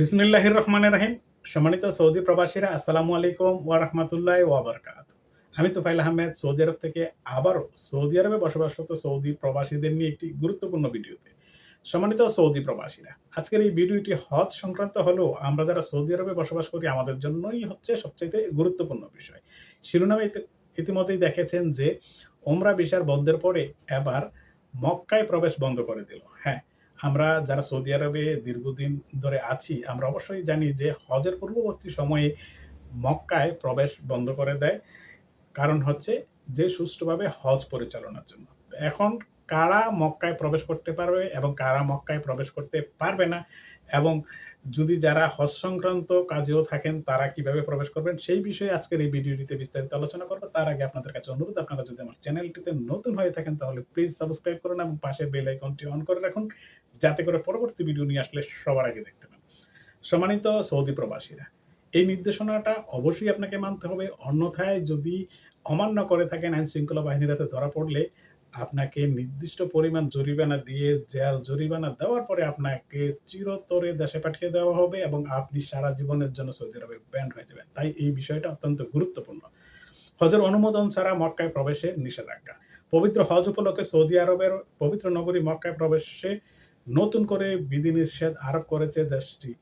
বিসমিল্লাহির রহমানের রাহিম। সম্মানিত সৌদি প্রবাসীরা, আসসালামু আলাইকুম ওয়া রাহমাতুল্লাহ ওয়া বারাকাত আমি তোফাইল আহমেদ, সৌদি আরব থেকে আবারও সৌদি আরবে বসবাসরত সৌদি প্রবাসীদের নিয়ে একটি গুরুত্বপূর্ণ ভিডিওতে। সম্মানিত সৌদি প্রবাসীরা, আজকের এই ভিডিওটি হজ সংক্রান্ত হলেও আমরা যারা সৌদি আরবে বসবাস করি, আমাদের জন্যই হচ্ছে সবচেয়ে গুরুত্বপূর্ণ বিষয়। শিরোনামে ইতিমধ্যেই দেখেছেন যে, ওমরা বিশার বন্ধের পরে এবার মক্কায় প্রবেশ বন্ধ করে দিল। হ্যাঁ আমরা যারা সৌদি আরবে দীর্ঘদিন ধরে আছি, আমরা অবশ্যই জানি যে হজের পূর্ববর্তী সময়ে মক্কায় প্রবেশ বন্ধ করে দেয়। কারণ হচ্ছে যে সুষ্ঠুভাবে হজ পরিচালনার জন্য। এখন কারা মক্কায় প্রবেশ করতে পারবে এবং কারা মক্কায় প্রবেশ করতে পারবে না এবং যদি যারা হজ সংক্রান্ত কাজেও থাকেন, তারা কীভাবে প্রবেশ করবেন সেই বিষয়ে আজকের এই ভিডিওটিতে বিস্তারিত আলোচনা করব। তার আগে আপনাদের কাছে অনুরোধ, আপনারা যদি আমার চ্যানেলটিতে নতুন হয়ে থাকেন, তাহলে প্লিজ সাবস্ক্রাইব করুন এবং পাশে বেল আইকনটি অন করে রাখুন, যাতে করে পরবর্তী ভিডিও নিয়ে আসলে সবার আগে দেখতে পান। সম্মানিত সৌদি প্রবাসীরা, এই নির্দেশনাটা অবশ্যই আপনাকে মানতে হবে। অন্যথায় যদি অমান্য করে থাকেন আইন শৃঙ্খলা বাহিনীর হাতে ধরা পড়লে আপনাকে নির্দিষ্ট পরিমাণ জরিমানা দিয়ে জেল জরিমানা দেওয়ার পরে আপনাকে চিরতরে দেশে পাঠিয়ে দেওয়া হবে এবং আপনি সারা জীবনের জন্য সৌদি আরবে ব্যান্ড হয়ে যাবেন। তাই এই বিষয়টা অত্যন্ত গুরুত্বপূর্ণ। হজের অনুমোদন ছাড়া মক্কায় প্রবেশে নিষেধাজ্ঞা। পবিত্র হজ উপলক্ষে সৌদি আরবের পবিত্র নগরী মক্কায় প্রবেশে নতুন করে বিধিনিষেধ আরোপ করেছে দেশটি।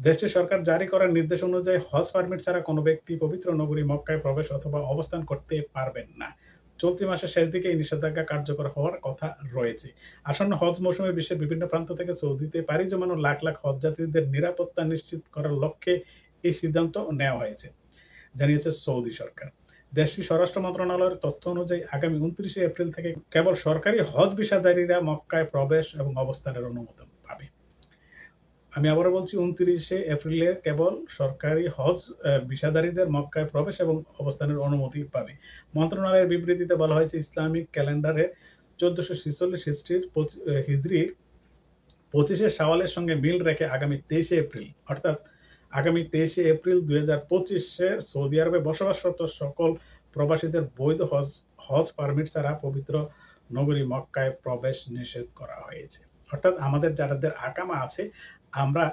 দেশটির সরকার জারি করার নির্দেশ অনুযায়ী হজ পারমিট ছাড়া কোনো ব্যক্তি পবিত্র নগরী মক্কায় প্রবেশ অথবা অবস্থান করতে পারবেন না। চলতি মাসের শেষ দিকে এই নিষেধাজ্ঞা কার্যকর হওয়ার কথা রয়েছে। আসন্ন হজ মৌসুমে বিশ্বের বিভিন্ন প্রান্ত থেকে সৌদিতে পাড়ি জমানো লাখ লাখ হজ যাত্রীদের নিরাপত্তা নিশ্চিত করার লক্ষ্যে এই সিদ্ধান্ত নেওয়া হয়েছে, জানিয়েছে সৌদি সরকার। দেশটির স্বরাষ্ট্র মন্ত্রণালয়ের তথ্য অনুযায়ী আগামী উনত্রিশে এপ্রিল থেকে কেবল সরকারি হজ বিষাদারীরা মক্কায় প্রবেশ এবং অবস্থানের অনুমোদন। আমি আবারও বলছি, উনত্রিশে এপ্রিলে কেবল সরকারি হজ বিষাদারীদের মক্কায় প্রবেশ এবং অবস্থানের অনুমতি পাবে। মন্ত্রণালয়ের বিবৃতিতে বলা হয়েছে, ইসলামিক ক্যালেন্ডারে চোদ্দশো ছিচল্লিশ হিস্ট্রির হিজড়ি পঁচিশে সাওয়ালের সঙ্গে মিল রেখে আগামী তেইশে এপ্রিল, অর্থাৎ আগামী তেইশে এপ্রিল দুই হাজার পঁচিশে সৌদি আরবে বসবাসরত সকল প্রবাসীদের বৈধ হজ হজ পারমিট ছাড়া পবিত্র নগরী মক্কায় প্রবেশ নিষেধ করা হয়েছে। অর্থাৎ আমাদের যাদের আকামা আছে আমরা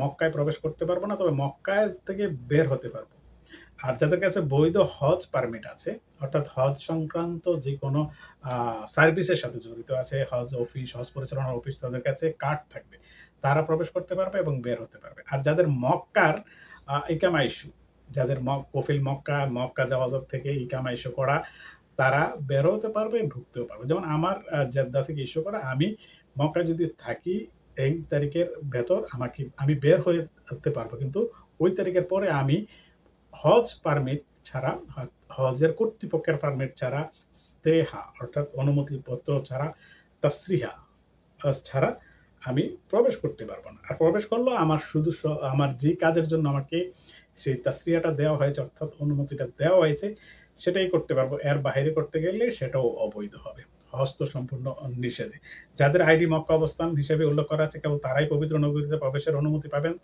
মক্কায় প্রবেশ করতে পারব না, তবে মক্কায় থেকে বের হতে পারব। আর যাদের কাছে বৈধ হজ পারমিট আছে, অর্থাৎ হজ সংক্রান্ত যে কোনো সার্ভিসের সাথে জড়িত আছে, হজ অফিস হজ পরিচালনা অফিস তাদের কাছে কার্ড থাকবে। তারা প্রবেশ করতে পারবে এবং বের হতে পারবে। আর যাদের মক্কার ইকামা ইস্যু যাদের মক কফিল মক্কা মক্কা জাওয়াজত থেকে ইকামা ইস্যু করা, তারা বের হতে পারবে, ঢুকতেও পারবে। যেমন আমার জেদ্দা থেকে ইস্যু করা, আমি মক্কা যদি থাকি এই তারিখের ভেতর আমাকে, আমি বের হয়ে হতে পারব। কিন্তু ওই তারিখের পরে আমি হজ পারমিট ছাড়া, হজের কর্তৃপক্ষের পারমিট ছাড়া স্তেহা, অর্থাৎ অনুমতিপত্র ছাড়া তাসরিহা ছাড়া আমি প্রবেশ করতে পারব না। আর প্রবেশ করলেও আমার শুধু আমার যে কাজের জন্য আমাকে সেই তাসরিয়াটা দেওয়া হয়েছে, অর্থাৎ অনুমতিটা দেওয়া হয়েছে, সেটাই করতে পারব। এর বাইরে করতে গেলে সেটাও অবৈধ হবে। হস্ত সম্পূর্ণ নিষেধে। যাদের আইডি মক্কা অবস্থান হিসেবে উল্লেখ করা আছে, কেবল তারাই পবিত্র নগরীতে প্রবেশের অনুমতি পাবেন।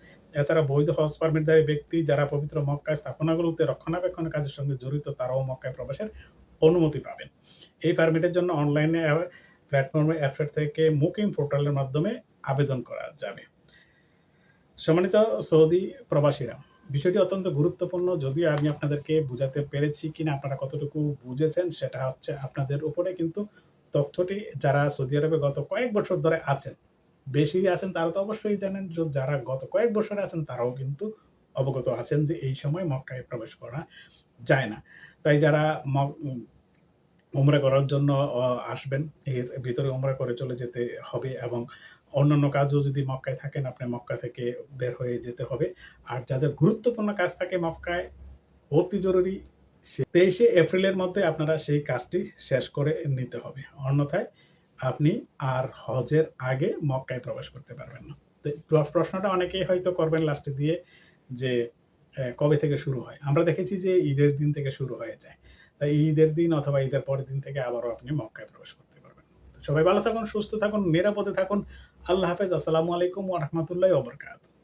এছাড়া বৈধ হজ পারমিটধারী ব্যক্তি যারা পবিত্র মক্কায় স্থাপনাগুলোতে রক্ষণাবেক্ষণের কাজের সঙ্গে জড়িত, তারাও মক্কায় প্রবেশের অনুমতি পাবেন। এই পারমিটের জন্য অনলাইনে প্ল্যাটফর্মে অ্যাপসেট থেকে মুকিং পোর্টালের মাধ্যমে আবেদন করা যাবে। সম্মানিত সৌদি প্রবাসীরা, বিষয়টি অত্যন্ত গুরুত্বপূর্ণ। যদিও আমি আপনাদেরকে বোঝাতে পেরেছি কিনা, আপনারা কতটুকু বুঝেছেন, সেটা হচ্ছে আপনাদের উপরে কিন্তু তথ্যটি যারা সৌদি আরবে গত কয়েক বছর ধরে আছেন, বেশি আছেন তারা তো অবশ্যই জানেন যারা গত কয়েক বছরে আছেন তারাও কিন্তু অবগত আছেন যে এই সময় মক্কায় প্রবেশ করা যায় না। তাই যারা উমরা করার জন্য আসবেন, এর ভিতরে উমরা করে চলে যেতে হবে এবং অন্যান্য কাজও যদি মক্কায় থাকেন, আপনি মক্কা থেকে বের হয়ে যেতে হবে। আর যাদের গুরুত্বপূর্ণ কাজ থাকে মক্কায়, অতি জরুরি তেইশে এপ্রিলের মধ্যে আপনারা সেই কাজটি শেষ করে নিতে হবে। অন্যথায় আপনি আর হজের আগে মক্কায় প্রবেশ করতে পারবেন না। তো প্রশ্নটা অনেকেই হয়তো করবেন লাস্টে দিয়ে যে কবে থেকে শুরু হয়? আমরা দেখেছি যে ঈদের দিন থেকে শুরু হয়ে যায়। তাই ঈদের দিন অথবা ঈদের পরের দিন থেকে আবারও আপনি মক্কায় প্রবেশ করতে পারবেন। সবাই ভালো থাকুন, সুস্থ থাকুন, নিরাপদে থাকুন। আল্লাহ হাফেজ। আসসালামু আলাইকুম ওয়া রাহমাতুল্লাহি ওয়া বারাকাতুহু।